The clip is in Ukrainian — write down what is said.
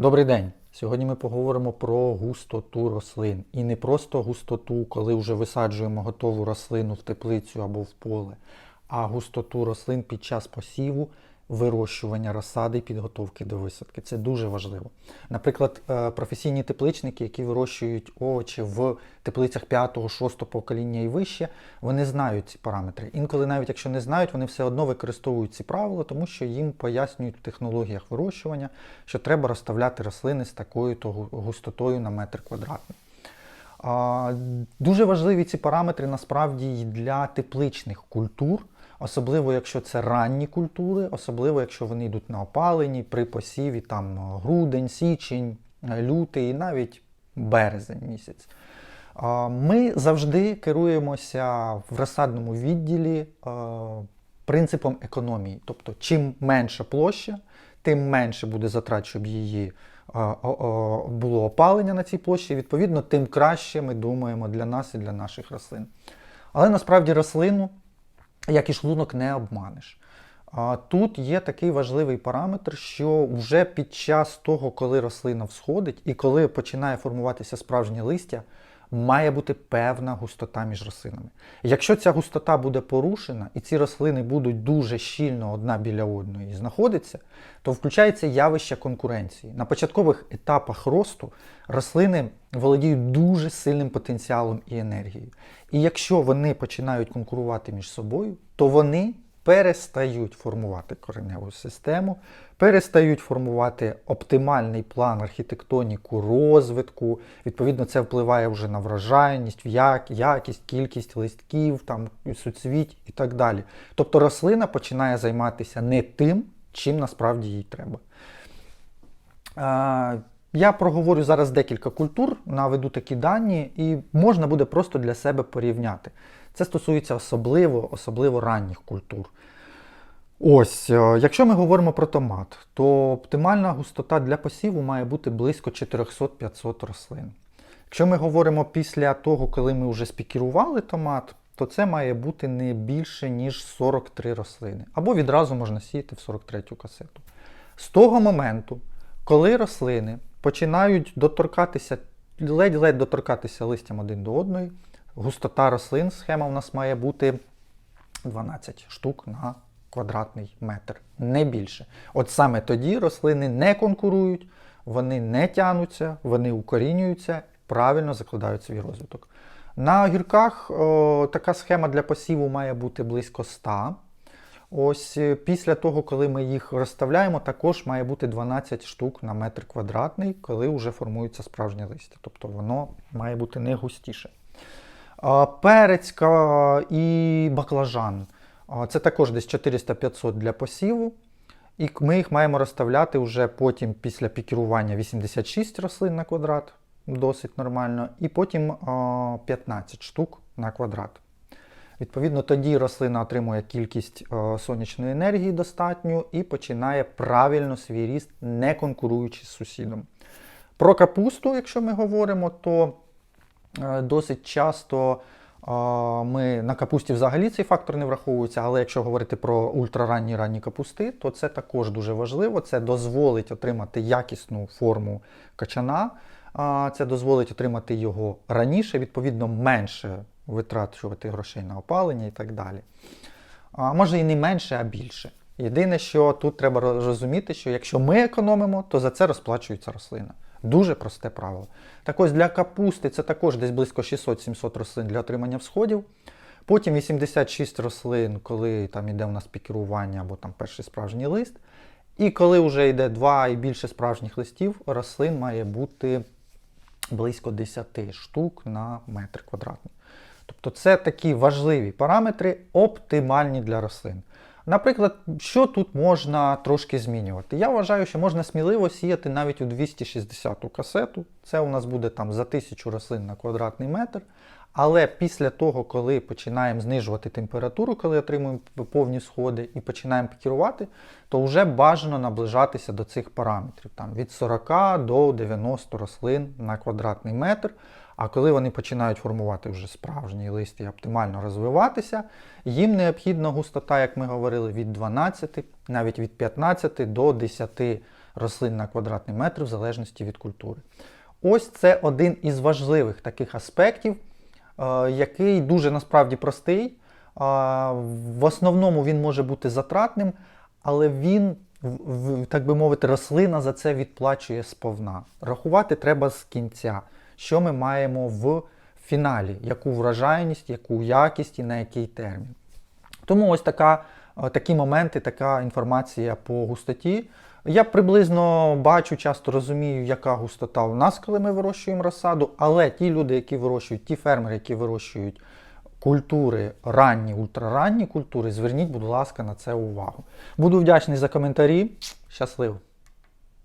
Добрий день! Сьогодні ми поговоримо про густоту рослин. І не просто густоту, коли вже висаджуємо готову рослину в теплицю або в поле, а густоту рослин під час посіву, вирощування розсади і підготовки до висадки. Це дуже важливо. Наприклад, е, професійні тепличники, які вирощують овочі в теплицях 5-6 покоління і вище, вони знають ці параметри. Інколи, навіть якщо не знають, вони все одно використовують ці правила, тому що їм пояснюють в технологіях вирощування, що треба розставляти рослини з такою то густотою на метр квадратний. Дуже важливі ці параметри насправді і для тепличних культур, особливо якщо це ранні культури, особливо якщо вони йдуть на опаленні при посіві там грудень, січень, лютий і навіть березень місяць. Ми завжди керуємося в розсадному відділі принципом економії. Тобто, чим менша площа, тим менше буде затрат, щоб її було опалення на цій площі. Відповідно, тим краще ми думаємо для нас і для наших рослин. Але насправді рослину, як і шлунок, не обманеш. Тут є такий важливий параметр, що вже під час того, коли рослина всходить і коли починає формуватися справжнє листя, має бути певна густота між рослинами. Якщо ця густота буде порушена і ці рослини будуть дуже щільно одна біля одної знаходитися, то включається явище конкуренції. На початкових етапах росту рослини володіють дуже сильним потенціалом і енергією. І якщо вони починають конкурувати між собою, то вони перестають формувати кореневу систему, перестають формувати оптимальний план архітектоніку розвитку. Відповідно, це впливає вже на врожайність, якість, кількість листків, там, суцвіть і так далі. Тобто рослина починає займатися не тим, чим насправді їй треба. Я проговорю зараз декілька культур, наведу такі дані, і можна буде просто для себе порівняти. Це стосується особливо, особливо ранніх культур. Ось, е, якщо ми говоримо про томат, то оптимальна густота для посіву має бути близько 400-500 рослин. Якщо ми говоримо після того, коли ми вже спікірували томат, то це має бути не більше, ніж 43 рослини. Або відразу можна сіяти в 43-ю касету. З того моменту, коли рослини починають доторкатися, ледь-ледь доторкатися листям один до одної, густота рослин, схема у нас має бути 12 штук на квадратний метр, не більше. От саме тоді рослини не конкурують, вони не тянуться, вони укорінюються, правильно закладають свій розвиток. На огірках о, така схема для посіву має бути близько 100. Ось е, після того, коли ми їх розставляємо, також має бути 12 штук на метр квадратний, коли вже формується справжнє листя. Тобто воно має бути не густіше. Перецька і баклажан. Це також десь 400-500 для посіву. І ми їх маємо розставляти вже потім після пікірування 86 рослин на квадрат, досить нормально, і потім 15 штук на квадрат. Відповідно, тоді рослина отримує кількість сонячної енергії достатню і починає правильно свій ріст, не конкуруючи з сусідом. Про капусту, якщо ми говоримо, то досить часто ми на капусті взагалі цей фактор не враховується, але якщо говорити про ультраранні ранні капусти, то це також дуже важливо. Це дозволить отримати якісну форму качана, це дозволить отримати його раніше, відповідно, менше витрачувати грошей на опалення і так далі. Може і не менше, а більше. Єдине, що тут треба розуміти, що якщо ми економимо, то за це розплачується рослина. Дуже просте правило. Так ось для капусти це також десь близько 600-700 рослин для отримання всходів. Потім 86 рослин, коли там йде у нас пікірування або там перший справжній лист. І коли вже йде два і більше справжніх листів, рослин має бути близько 10 штук на метр квадратний. Тобто це такі важливі параметри, оптимальні для рослин. Наприклад, що тут можна трошки змінювати? Я вважаю, що можна сміливо сіяти навіть у 260-ту касету. Це у нас буде там за 1000 рослин на квадратний метр. Але після того, коли починаємо знижувати температуру, коли отримуємо повні сходи і починаємо пікірувати, то вже бажано наближатися до цих параметрів там, від 40 до 90 рослин на квадратний метр. А коли вони починають формувати вже справжні листи і оптимально розвиватися, їм необхідна густота, як ми говорили, від 12, навіть від 15 до 10 рослин на квадратний метр в залежності від культури. Ось це один із важливих таких аспектів, е, який дуже насправді простий. В основному він може бути затратним, але він, так би мовити, рослина за це відплачує сповна. Рахувати треба з кінця, що ми маємо в фіналі, яку вражайність, яку якість і на який термін. Тому ось така, е, такі моменти, така інформація по густоті. Я приблизно бачу, часто розумію, яка густота у нас, коли ми вирощуємо розсаду, але ті люди, які вирощують, ті фермери, які вирощують культури, ранні, ультраранні культури, зверніть, будь ласка, на це увагу. Буду вдячний за коментарі. Щасливо!